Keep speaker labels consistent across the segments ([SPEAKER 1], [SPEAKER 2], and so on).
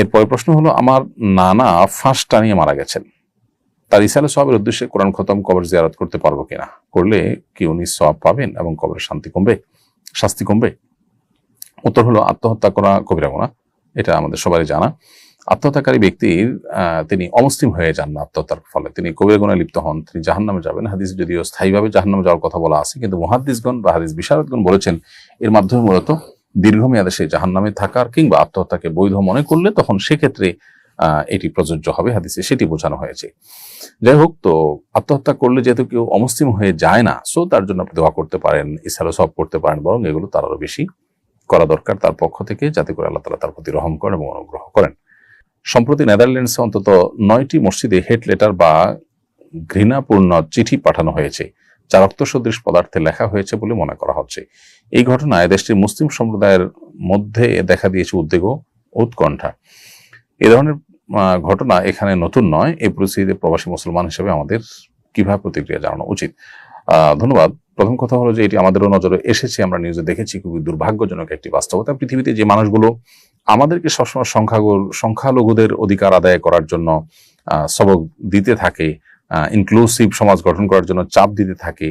[SPEAKER 1] এরপরে প্রশ্ন হলো, আমার নানা ফাঁস টানিয়ে মারা গেছেন। তার ইসালে সবের উদ্দেশ্যে কোরআন খতম কবর জিয়ারত করতে পারব কিনা? করলে কি উনি সব পাবেন এবং কবরের শান্তি কমবে? শাস্তি কমবে? উত্তর হলো, আত্মহত্যা করা কবিরা গুণা এটা আমাদের সবারই জানা। আত্মহত্যাকারী ব্যক্তির তিনি অমুসলিম হয়ে যান না আত্মহত্যার ফলে। তিনি কবিরা গুণে লিপ্ত হন, তিনি জাহান্নামে যাবেন। হাদিস যদিও স্থায়ীভাবে জাহান্নামে যাওয়ার কথা বলা আছে, কিন্তু মহাদিসগণ বা হাদিস বিশারদগণ বলেছেন, এর মাধ্যমে মূলত দীর্ঘমেয়াদে সেই জাহান্নামে থাকার কিংবা আত্মহত্যাকে বৈধ মনে করলে তখন সেক্ষেত্রে এটি প্রযোজ্য হবে। হাদিসে সেটি বোঝানো হয়েছে। যাই হোক, তো আত্মহত্যা করলে যেহেতু কেউ অমুসলিম হয়ে যায় না সো তার জন্য আপনি দোয়া করতে পারেন ইসারো সব করতে পারেন, বরং এগুলো তার আরও বেশি করা দরকার তার পক্ষ থেকে, যাতে করে আল্লাহ তালা তার প্রতি রহম করেন এবং অনুগ্রহ করেন। সম্প্রতি নেদারল্যান্ডসে অন্তত নয়টি মসজিদে হেড লেটার বা ঘৃণাপূর্ণ চিঠি পাঠানো হয়েছে। যা রক্তসদৃশ পদার্থে লেখা হয়েছে বলে মনে করা হচ্ছে। এই ঘটনায় দেশটির মুসলিম সম্প্রদায়ের মধ্যে দেখা দিয়েছে উদ্বেগ উৎকণ্ঠা। এ ধরনের ঘটনা এখানে নতুন নয়। এই পরিস্থিতিতে প্রবাসী মুসলমান হিসেবে আমাদের কীভাবে প্রতিক্রিয়া জানানো উচিত? ধন্যবাদ। প্রথম কথা হলো যে এটি আমাদেরও নজরে এসেছে। আমরা নিউজে দেখেছি খুবই দুর্ভাগ্যজনক একটি বাস্তবতা। পৃথিবীতে যে মানুষগুলো আমাদেরকে সবসময় সংখ্যাগুর, সংখ্যালঘুদের অধিকার আদায় করার জন্য সবক দিতে থাকে ইনক্লুসিভ সমাজ গঠন করার জন্য চাপ দিতে থাকে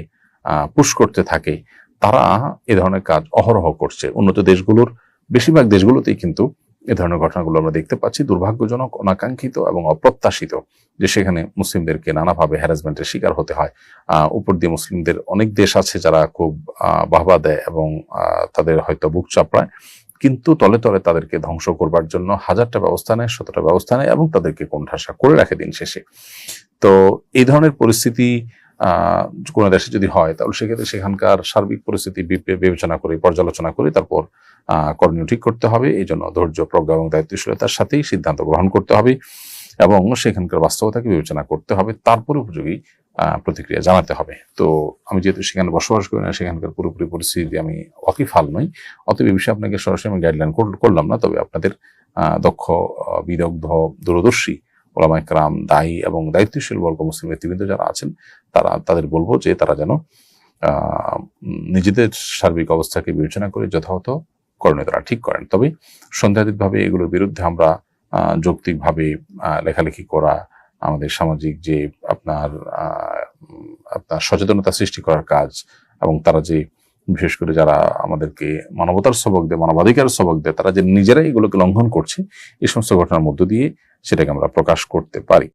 [SPEAKER 1] পুশ করতে থাকে, তারা এ ধরনের কাজ অহরহ করছে। উন্নত দেশগুলোর, বেশিরভাগ দেশগুলোতেই কিন্তু এ ধরনের ঘটনাগুলো আমরা দেখতে পাচ্ছি। দুর্ভাগ্যজনক, অনাকাঙ্ক্ষিত এবং অপ্রত্যাশিত যে সেখানে মুসলিমদেরকে নানাভাবে হ্যারাসমেন্টের শিকার হতে হয়। উপর দিয়ে মুসলিমদের অনেক দেশ আছে যারা খুব বাহবা দেয় এবং তাদের হয়তো বুক চাপড়ায়। কিন্তু তলে তলে তাদেরকে ধ্বংস করবার জন্য হাজারটা ব্যবস্থা নেয়, শতটা ব্যবস্থা নেয় এবং তাদেরকে কোণঠাসা করে রাখে দিন শেষে। তো এই ধরনের পরিস্থিতি কোনো দেশে যদি হয়, তাহলে সেক্ষেত্রে সেখানকার সার্বিক পরিস্থিতি বিবেচনা করে, পর্যালোচনা করে, তারপর করণীয় ঠিক করতে হবে। এই জন্য ধৈর্য, প্রজ্ঞা এবং দায়িত্বশীলতার সাথেই সিদ্ধান্ত গ্রহণ করতে হবে এবং সেখানকার বাস্তবতাকে বিবেচনা করতে হবে। তারপর উপযোগী প্রতিক্রিয়া জানাতে হবে। তো আমি যেহেতু সেখানে বসবাস করি না, সেখানকার পুরোপুরি পরিস্থিতি আমি ওয়াকিফাল নই। অতএব এই বিষয়ে আপনাকে সরাসরি আমি গাইডলাইন করলাম না, তবে আপনাদের দক্ষ বিদগ্ধ, দূরদর্শী ওলামাইকরাম দায়ী এবং দায়িত্বশীল বর্গ মুসলিম নেতৃবৃন্দ যারা আছেন, তারা, তাদের বলব যে তারা যেন নিজেদের সার্বিক অবস্থাকে বিবেচনা করে যথাযথ করণীয় তারা ঠিক করেন। তবে সন্দেহাতীতভাবে এগুলোর বিরুদ্ধে আমরা যৌক্তিকভাবে লেখালেখি করা, আমাদের সামাজিক যে আপনার আপনার সচেতনতা সৃষ্টি করার কাজ এবং তারা যে, বিশেষ করে যারা আমাদেরকে মানবতার সবক দেয়, মানবাধিকার সবক দেয়, তারা যে নিজেরাই এগুলোকে লঙ্ঘন করছে, এই সমস্ত ঘটনার মধ্য দিয়ে সেটাকে আমরা প্রকাশ করতে পারি।